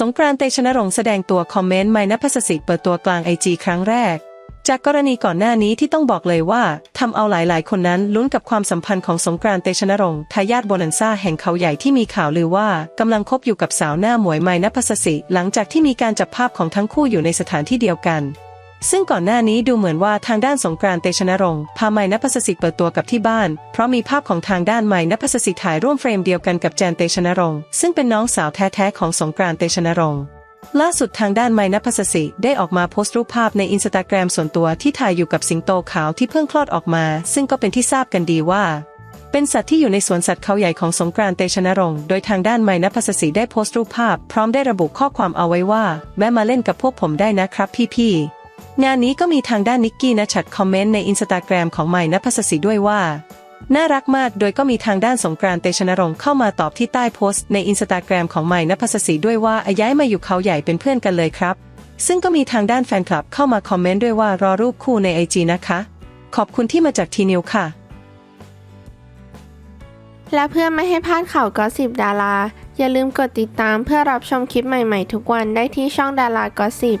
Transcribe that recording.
สงกรานต์เตชะนรงค์แสดงตัวคอมเมนต์ไมนัพสสิเปิดตัวกลางไอจีครั้งแรก จากกรณีก่อนหน้านี้ที่ต้องบอกเลยว่าทำเอาหลายๆ คนนั้นลุ้นกับความสัมพันธ์ของสงกรานต์เตชะนรงค์ทายาทโบนันซ่าแห่งเขาใหญ่ที่มีข่าวลือว่ากำลังคบอยู่กับสาวหน้าหมวยไมนัพสสิหลังจากที่มีการจับภาพของทั้งคู่อยู่ในสถานที่เดียวกัน ซึ่งก่อนหน้านี้ดูเหมือนว่าทางด้านสงกรานต์เตชะนรงค์พาไมนัสสิเปิดตัวกับที่บ้าน เพราะมีภาพของทางด้านไมนัสสิถ่ายร่วมเฟรมเดียวกันกับแจนเตชะนรงค์ซึ่งเป็นน้องสาวแท้ๆของสงกรานต์เตชะนรงค์ล่าสุดทางด้านไมนัพสสิได้ออกมาโพสต์รูปภาพในอินสตาแกรมส่วนตัวที่ถ่ายอยู่กับสิงโตขาวที่เพิ่งคลอดออกมา ซึ่งก็เป็นที่ทราบกันดีว่า เป็นสัตว์ที่อยู่ในสวนสัตว์เขาใหญ่ของสงกรานต์เตชะนรงค์โดยทางด้านไมนัพสสิได้โพสต์รูปภาพ พร้อมได้ระบุข้อความเอาไว้ว่าแวะมาเล่นกับพวกผมได้นะครับพี่ๆ งานนี้ก็มีทางด้านนิกกี้นชัดคอมเมนต์ในอินสตาแกรมของไมนัพสสิด้วยว่า น่ารักมากโดยก็มีทางด้านสงกรานต์เตชนรงค์เข้ามาตอบที่ใต้โพสต์ในอินสตาแกรมของใหม่นภัสสีด้วยว่าย้ายมาอยู่เขาใหญ่เป็นเพื่อนกันเลยครับ ซึ่งก็มีทางด้านแฟนคลับเข้ามาคอมเมนต์ด้วยว่ารอรูปคู่ในไอจีนะคะ ขอบคุณที่มาจากทีนิวค่ะ และเพื่อไม่ให้พลาดข่าวก็สิบดารา อย่าลืมกดติดตามเพื่อรับชมคลิปใหม่ๆ ทุกวันได้ที่ช่องดารากอสิบ